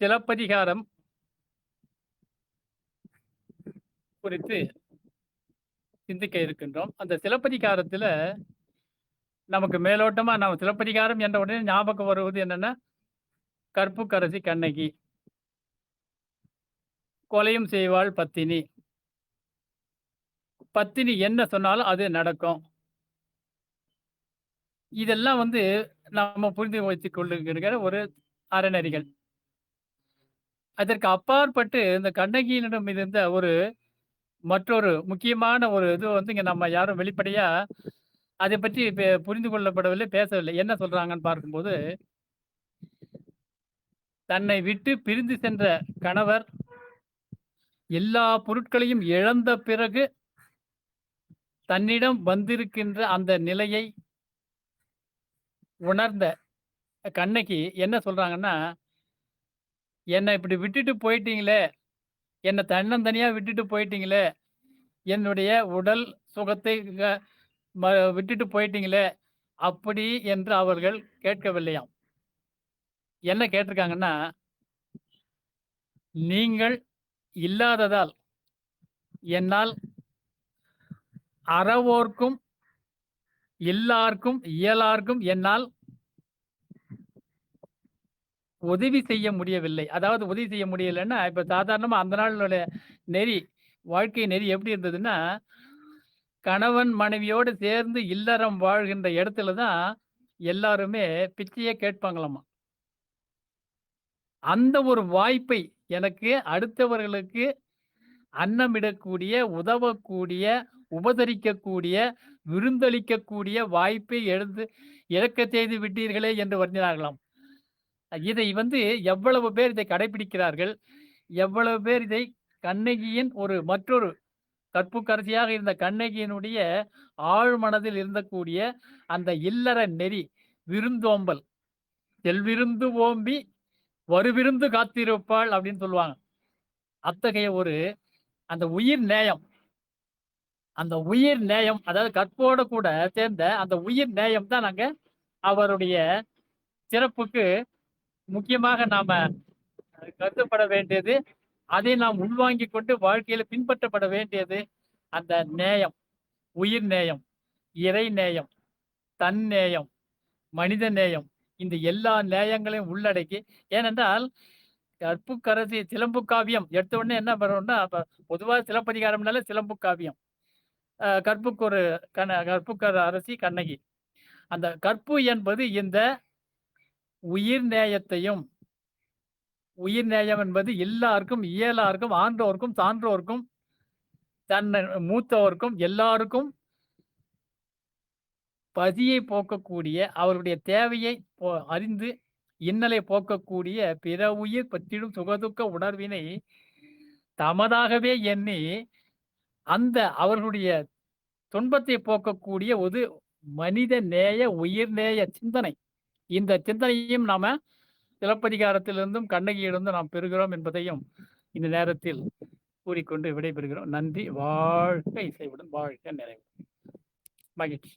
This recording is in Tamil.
சிலப்பதிகாரம் குறித்து சிந்திக்க இருக்கின்றோம். அந்த சிலப்பதிகாரத்துல நமக்கு மேலோட்டமா நம்ம சிலப்பதிகாரம் என்ற உடனே ஞாபகம் வருவது என்னன்னா கற்புக்கரசி கண்ணகி. கொலையும் செய்வாள் பத்தினி. பத்தினி என்ன சொன்னாலும் அது நடக்கும். இதெல்லாம் வந்து நம்ம புரிந்து வைத்துக் கொள்ளுகிற ஒரு அறநெறிகள். அதற்கு அப்பாற்பட்டு இந்த கண்ணகியினிடம் இருந்த ஒரு மற்றொரு முக்கியமான ஒரு இது வந்து இங்க நம்ம யாரும் வெளிப்படையா அதை பற்றி புரிந்து கொள்ளப்படவில்லை பேசவில்லை. என்ன சொல்றாங்கன்னு பார்க்கும்போது தன்னை விட்டு பிரிந்து சென்ற கணவர் எல்லா பொருட்களையும் இழந்த பிறகு தன்னிடம் வந்திருக்கின்ற அந்த நிலையை உணர்ந்த கண்ணகி என்ன சொல்றாங்கன்னா என்னை இப்படி விட்டுட்டு போயிட்டீங்களே? என்னை தன்னந்தனியா விட்டுட்டு போயிட்டீங்களே? என்னுடைய உடல் சுகத்தை ம- விட்டுட்டு போயிட்டீங்களே? அப்படி என்று அவர்கள் கேட்கவில்லையாம். என்ன கேட்டிருக்காங்கன்னா நீங்கள் இல்லாததால் என்னால் அறவோர்க்கும் எல்லாருக்கும் இயலார்க்கும் என்னால் உதவி செய்ய முடியவில்லை. அதாவது உதவி செய்ய முடியலைன்னா இப்போ சாதாரணமாக அந்த நாளோட நெறி வாழ்க்கை நெறி எப்படி இருந்ததுன்னா கணவன் மனைவியோடு சேர்ந்து இல்லறம் வாழ்கின்ற இடத்துல தான் எல்லாருமே பிச்சையே கேட்பாங்களாமா? அந்த ஒரு வாய்ப்பை எனக்கு அடுத்தவர்களுக்கு அன்னமிடக்கூடிய உதவக்கூடிய உபதரிக்கக்கூடிய விருந்தளிக்கக்கூடிய வாய்ப்பை எழுந்து இழக்க செய்து விட்டீர்களே என்று வருந்தினார்களாம். இதை வந்து எவ்வளவு பேர் இதை கடைபிடிக்கிறார்கள் எவ்வளவு பேர் இதை கண்ணகியின் ஒரு மற்றொரு கற்புக்கரசியாக இருந்த கண்ணகியினுடைய ஆழ் மனதில் இருந்தக்கூடிய அந்த இல்லற நெறி விருந்தோம்பல். செல்விருந்து ஓம்பி வருவிருந்து காத்திருப்பாள் அப்படின்னு சொல்லுவாங்க. அத்தகைய ஒரு அந்த உயிர் நேயம் அந்த உயிர் நேயம் அதாவது கற்போட கூட சேர்ந்த அந்த உயிர் நேயம் தான் நாங்க அவருடைய சிறப்புக்கு முக்கியமாக நாம கருதப்பட வேண்டியது அதை நாம் உள்வாங்கி கொண்டு வாழ்க்கையில பின்பற்றப்பட வேண்டியது அந்த நேயம் உயிர் நேயம் இறை நேயம் தன் நேயம் மனித நேயம் இந்த எல்லா நேயங்களையும் உள்ளடக்கி ஏனென்றால் கற்புக்கரசி சிலம்பு காவியம் எடுத்த உடனே என்ன பண்ணுறோம்னா பொதுவாக சிலப்பதிகாரம்னால சிலம்பு காவியம். கற்புக்கொரு கண்ண கற்புக்கர அரசி கண்ணகி. அந்த கற்பு என்பது இந்த உயிர் நேயத்தையும் உயிர் நேயம் என்பது எல்லாருக்கும் இயலாருக்கும் ஆன்றோருக்கும் சான்றோருக்கும் தன்னை மூத்தோருக்கும் எல்லாருக்கும் பசியை போக்கக்கூடிய அவருடைய தேவையை போ- அறிந்து இன்னலை போக்கக்கூடிய பிற உயிர் பற்றிடும் சுகதுக்க உணர்வினை தமதாகவே எண்ணி அந்த அவர்களுடைய துன்பத்தை போக்கக்கூடிய ஒரு மனித நேய உயிர் நேய சிந்தனை. இந்த சிந்தனையும் நாம சிலப்பதிகாரத்திலிருந்தும் கண்ணகியிலிருந்தும் நாம் பெறுகிறோம் என்பதையும் இந்த நேரத்தில் கூறிக்கொண்டு விடைபெறுகிறோம். நன்றி. வாழ்க இசைவுடன் வாழ்க நிறைவு மகிழ்ச்சி.